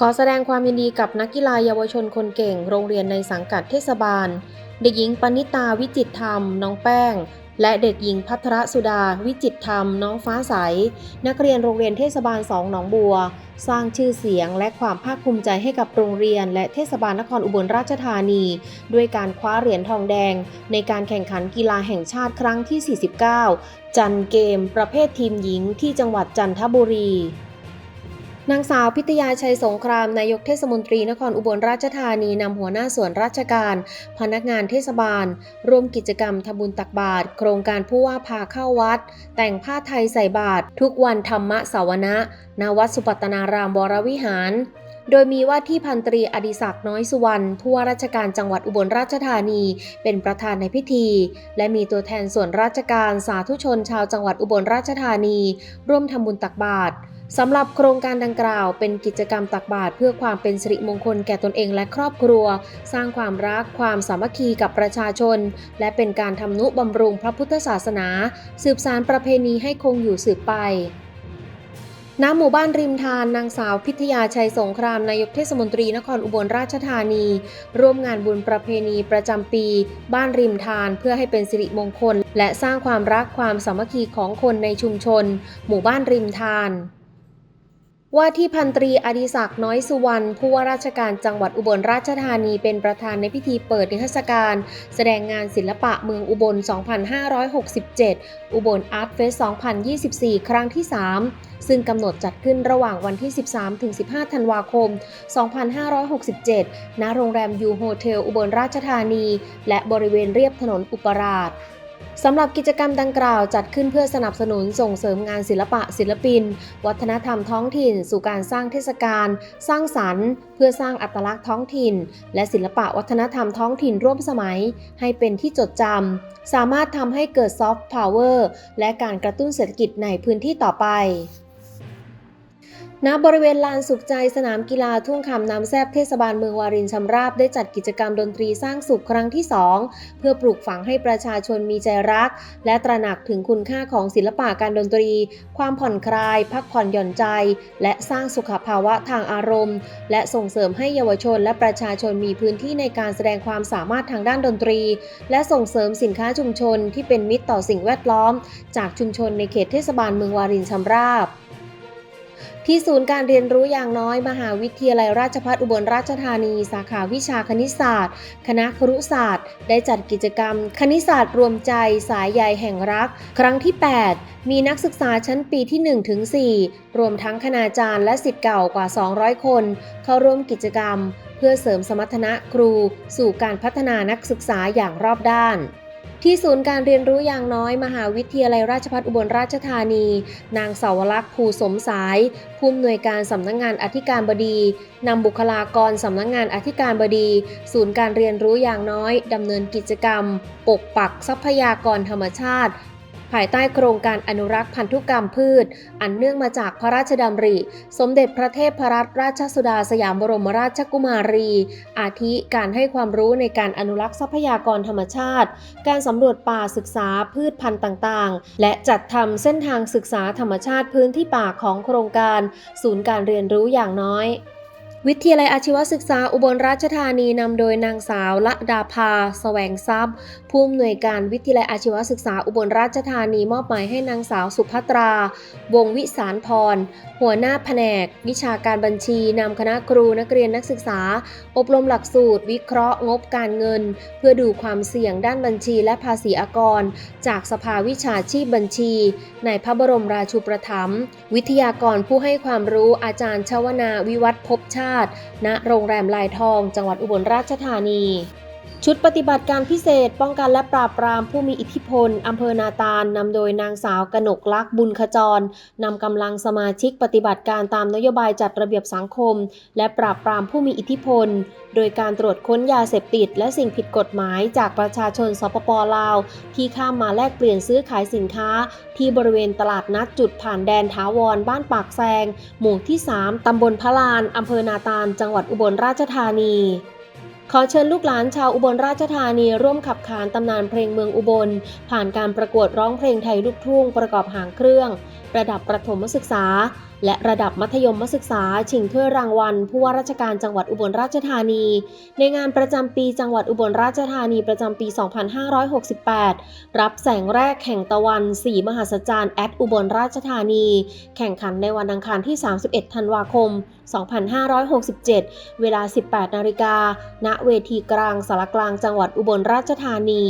ขอแสดงความยินดีกับนักกีฬาเยาวชนคนเก่ง โรงเรียนในสังกัดเทศบาล เด็กหญิงปณิตาวิจิตธรรม น้องแป้ง และเด็กหญิงพัทรสุดา วิจิตธรรม น้องฟ้าใส นักเรียนโรงเรียนเทศบาล2หนองบัว สร้างชื่อเสียงและความภาคภูมิใจให้กับโรงเรียน และเทศบาลนครอุบลราชธานี ด้วยการคว้าเหรียญทองแดง ในการแข่งขันกีฬาแห่งชาติครั้งที่ 49 จันเกม ประเภททีมหญิงที่จังหวัดจันทบุรี นางสาวพิทยาชัยสงคราม นายกเทศมนตรีนครอุบลราชธานีนำหัวหน้าส่วนราชการ พนักงานเทศบาล ร่วมกิจกรรมทำบุญตักบาตรโครงการผู้ว่าพาเข้าวัด แต่งผ้าไทยใส่บาตรทุกวันธรรมะสาวนะณวัดสุปัตตนารามวรวิหาร โดยมีว่าที่พันตรีอดิศักดิ์น้อยสุวรรณผู้ว่าราชการจังหวัดอุบลราชธานี เป็นประธานในพิธี และมีตัวแทนส่วนราชการสาธุชนชาวจังหวัดอุบลราชธานี ร่วมทำบุญตักบาตร สำหรับโครงการดังกล่าวเป็นกิจกรรมตักบาตรเพื่อความเป็นสิริมงคลแก่ตนเองและครอบครัว สร้างความรักความสามัคคีกับประชาชน และเป็นการทำนุบำรุงพระพุทธศาสนา สืบสารประเพณีให้คงอยู่สืบไปณหมู่บ้านริมทานนางสาวพิทยาชัยสงครามนายกเทศมนตรีนครอุบลราชธานี ร่วมงานบุญประเพณีประจำปี บ้านริมทานเพื่อให้เป็นสิริมงคล และสร้างความรักความสามัคคีของคนในชุมชน หมู่บ้านริมทาน ว่าที่พันตรีอดิศักดิ์น้อยสุวรรณผู้ว่าราชการจังหวัดอุบลราชธานีเป็นประธานในพิธีเปิดนิทรรศการ แสดงงานศิลปะเมืองอุบล 2567 อุบลอาร์ตเฟส 2024 ครั้งที่ 3 ซึ่งกำหนดจัดขึ้นระหว่างวันที่ 13-15 ธันวาคม 2567 ณ โรงแรมยูโฮเทลอุบลราชธานี และบริเวณเรียบถนนอุปราช สำหรับกิจกรรมดังกล่าวจัดขึ้นเพื่อสนับสนุนส่งเสริมงานศิลปะศิลปิน วัฒนธรรมท้องถิ่น สู่การสร้างเทศกาลสร้างสรรค์ เพื่อสร้างอัตลักษณ์ท้องถิ่น และศิลปะวัฒนธรรมท้องถิ่นร่วมสมัย ให้เป็นที่จดจำสามารถทำให้เกิดซอฟต์พาวเวอร์และการกระตุ้นเศรษฐกิจในพื้นที่ต่อไป ณบริเวณลานสุขใจสนามกีฬาทุ่งคำน้ำแซบเทศบาลเมืองวารินชำราบได้จัดกิจกรรมดนตรีสร้างสุขครั้งที่ 2 เพื่อปลูกฝังให้ประชาชนมีใจรัก และตระหนักถึงคุณค่าของศิลปะการดนตรี ความผ่อนคลาย พักผ่อนหย่อนใจ และสร้างสุขภาวะทางอารมณ์ และส่งเสริมให้เยาวชน และประชาชนมีพื้นที่ในการแสดงความสามารถทางด้านดนตรี และส่งเสริมสินค้าชุมชนที่เป็นมิตรต่อสิ่งแวดล้อม จากชุมชนในเขตเทศบาลเมืองวารินชำราบ ที่ศูนย์การเรียนรู้อย่างน้อยมหาวิทยาลัยราชภัฏอุบลราชธานี สาขาวิชาคณิตศาสตร์ คณะครุศาสตร์ ได้จัดกิจกรรม คณิตศาสตร์รวมใจสายใยแห่งรัก ครั้งที่ 8 มีนักศึกษาชั้นปีที่ 1 ถึง 4 รวมทั้งคณาจารย์และสิทธิ์เก่ากว่า 200 คน เข้าร่วมกิจกรรม เพื่อเสริมสมรรถนะครู สู่การพัฒนานักศึกษาอย่างรอบด้าน ที่ศูนย์การเรียนรู้อย่างน้อยมหาวิทยาลัยราชภัฏอุบลราชธานี นางสาวลักษณ์ภูสมสายผู้อำนวยการสำนักงงานอธิการบดีนำบุคลากรสำนักงงานอธิการบดี ศูนย์การเรียนรู้อย่างน้อยดำเนินกิจกรรม ปกปักทรัพยากรธรรมชาติ ภายใต้โครงการอนุรักษ์พันธุกรรมพืช อันเนื่องมาจากพระราชดำริ สมเด็จพระเทพรัตนราชสุดาสยามบรมราชกุมารี อาทิการให้ความรู้ในการอนุรักษ์ทรัพยากรธรรมชาติ การสำรวจป่าศึกษาพืชพันธุ์ต่างๆ และจัดทำเส้นทางศึกษาธรรมชาติพื้นที่ป่าของโครงการ ศูนย์การเรียนรู้อย่างน้อย วิทยาลัยอาชีวศึกษาอุบลราชธานีนำโดยนางสาวละดาภาแสวงทรัพย์ ผู้อำนวยการวิทยาลัยอาชีวศึกษาอุบลราชธานีมอบหมายให้นางสาวสุภัตรา วงวิสารพร หัวหน้าแผนก วิชาการบัญชีนำคณะครูนักเรียนนักศึกษา อบรมหลักสูตร วิเคราะห์งบการเงิน เพื่อดูความเสี่ยงด้านบัญชีและภาษีอากร จากสภาวิชาชีพบัญชี ในพระบรมราชูปถัมภ์วิทยากรผู้ให้ความรู้อาจารย์ชวนาวิวัฒน์ภพชาติณ โรงแรมลายทอง จังหวัดอุบลราชธานี ชุดปฏิบัติการพิเศษป้องกันและปราบปรามผู้มีอิทธิพลอำเภอนาตาลนำโดยนางสาวกนกลักษ์บุญขจรนำกำลังสมาชิกปฏิบัติการตามนโยบายจัดระเบียบสังคม และปราบปรามผู้มีอิทธิพล โดยการตรวจค้นยาเสพติด และสิ่งผิดกฎหมายจากประชาชนสปปลาว ที่ข้ามมาแลกเปลี่ยนซื้อขายสินค้า ที่บริเวณตลาดนัดจุดผ่านแดนถาวรบ้านปากแซง หมู่ที่ 3ตำบลพะลานอำเภอนาตาลจังหวัดอุบลราชธานี ขอเชิญลูกหลานชาวอุบลราชธานีร่วมขับขานตำนานเพลงเมืองอุบล ผ่านการประกวดร้องเพลงไทยลูกทุ่งประกอบหางเครื่อง ระดับประถมศึกษา และระดับมัธยมศึกษาชิงถ้วยรางวัล ผู้ว่าราชการจังหวัดอุบลราชธานี ในงานประจำปีจังหวัดอุบลราชธานีประจำปี 2568 รับแสงแรกแห่งตะวัน4มหัศจรรย์แอดอุบลราชธานี แข่งขันในวันอังคารที่ 31 ธันวาคม 2567 เวลา 18 นาฬิกาณเวทีกลางสารกลางจังหวัดอุบลราชธานี